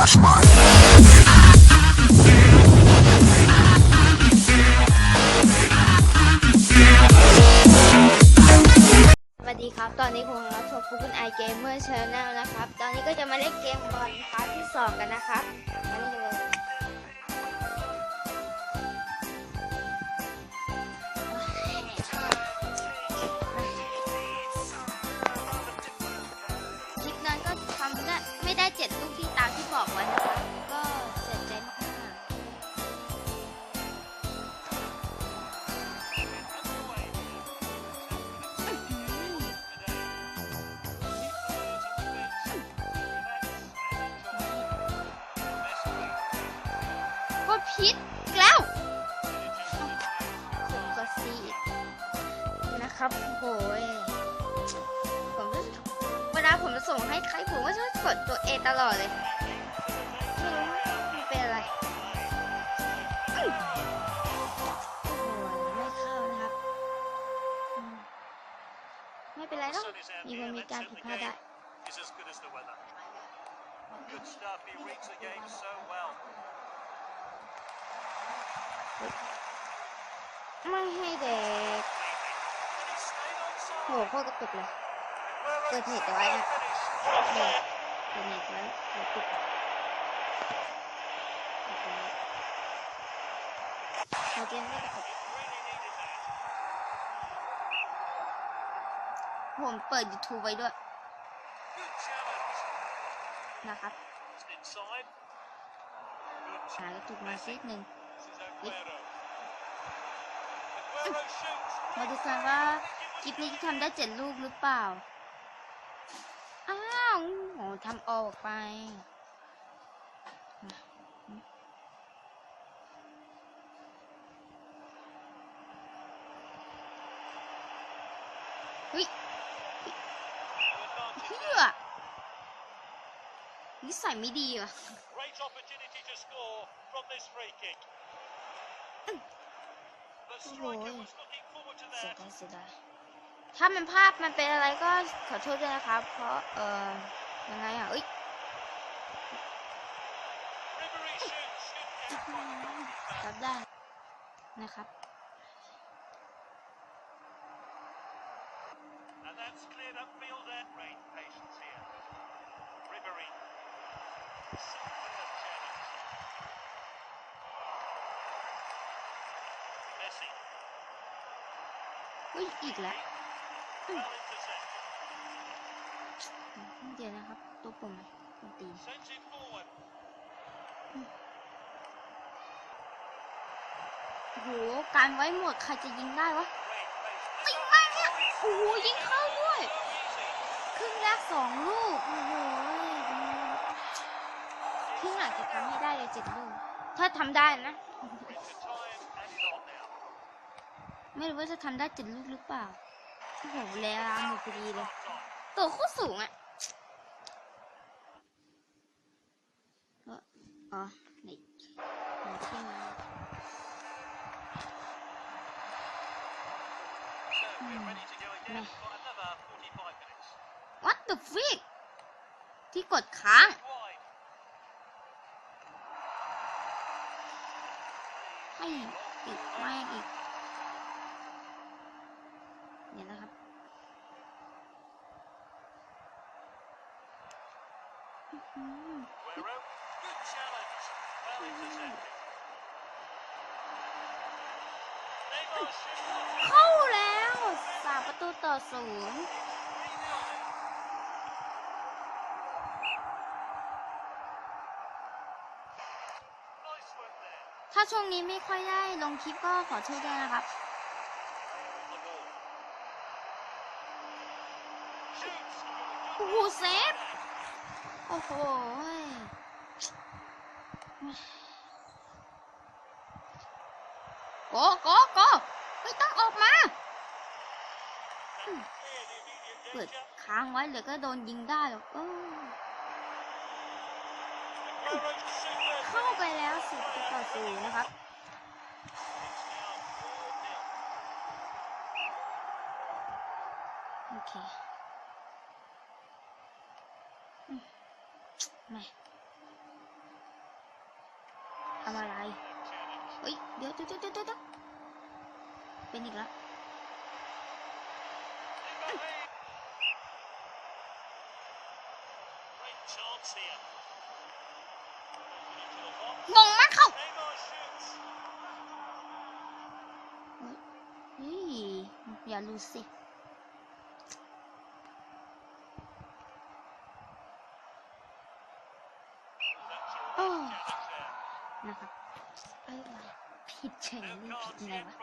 That's mine. สวัสดีครับ ตอนนี้ผมรับชมฟุกุนไอเกมเมอร์ชแนลนะครับ ตอนนี้ก็จะมาเล่นเกมบอลพาร์ทที่สองกันนะครับมาเล่นกันเลย ได้ไม่ได้เจ็ดลูกที่ตามที่บอกไว้นะคะ ก็เสียใจมากๆก็พิษอีกแล้วผมก็ซีดนะครับโอ้ย ผมจะส่งให้ใครผมก็ชอบกดตัวเอตลอดเลยไม่รู้มันเป็นอะไรอื้อโอ้ยไม่เข้านะครับอืมไม่เป็นไรหรอกมีคนมีการผิดพลาดได้ is as good as the weather. Good stuff. He reads the game so well. ไม่ให้เด็ก He stayed on โห side. โคตรกระตุกเลย เกิดเหตุไว้นะเกิดเหตุไว้เกิติดเราเกมไม่จบผมเปิดยูทูบไว้ด้วย นะครับหายตุกมาซิหนึ่งมาดูกันว่าคลิปนี้ทำได้เจ็ดลูกหรือเปล่าาวโหทำออกไปเฮ้ย Advantage เพื่ there. อนิสัยไม่ดีว่ะ Great opportunity to score from this free kick. The striker was looking forward to เสีย that. ดายเสียดาย ถ้ามันภาพมันเป็นอะไรก็ขอโทษด้วยนะครับ เพราะเอ่อยังไงอะเอ้ย Ribery shoots. Shoots quite รับได้นะครับ And that's cleared up field there. Great patience here. Ribery. Superb challenge. Messi. เฮ้ยอีกแล้ว Well intercepted. เดี๋ยวนะครับ ตัวปุ่มมันตี Sends it forward. โอ้โหการไว้หมดใครจะยิงได้วะ Great patience. ยิงมากเนี่ยโอ้โหยิงเข้าด้วย So easy. ครึ่งแรกสองลูก โอ้โหครึ่งหลังจะทำให้ได้เลยเจ็ดลูก ถ้าทำได้นะ Extra time added on now. ไม่รู้ว่าจะทำได้เจ็ดลูกหรือเปล่า โอ้โหแวลาหมดพอดีเลย ตัวโคตรสูงอะอ๋อนี่ที่มาวัดตุฟิกที่กดค้างให้อีกแม่อีกเดี๋ยวนะครับ อื้อหือ Aguero. Good challenge. Well intercepted. Neymar shoots. เข้าแล้วสามประตูต่อศูนย์ Nice work there. ถ้าช่วงนี้ไม่ค่อยได้ลงคลิปก็ขอโทษด้วยนะครับ On the ball. Shoots. โอ้โหโกโกโกไม่ต้องออกมา เปิดค้างไว้เดี๋ยวก็โดนยิงได้หรอกเออเข้าไปแล้วสิบต่อศูนย์นะครับโอเค มไม่ทำอะไรเฮ้ยเดี๋ยวเดี๋ยวเดี๋ยวเดี๋ยวเดี๋ยวเป็นอีกแล้วงงมากเขาเฮ้ยอย่ารู้สิ นะครับเออผิดเฉยผิดไงวะ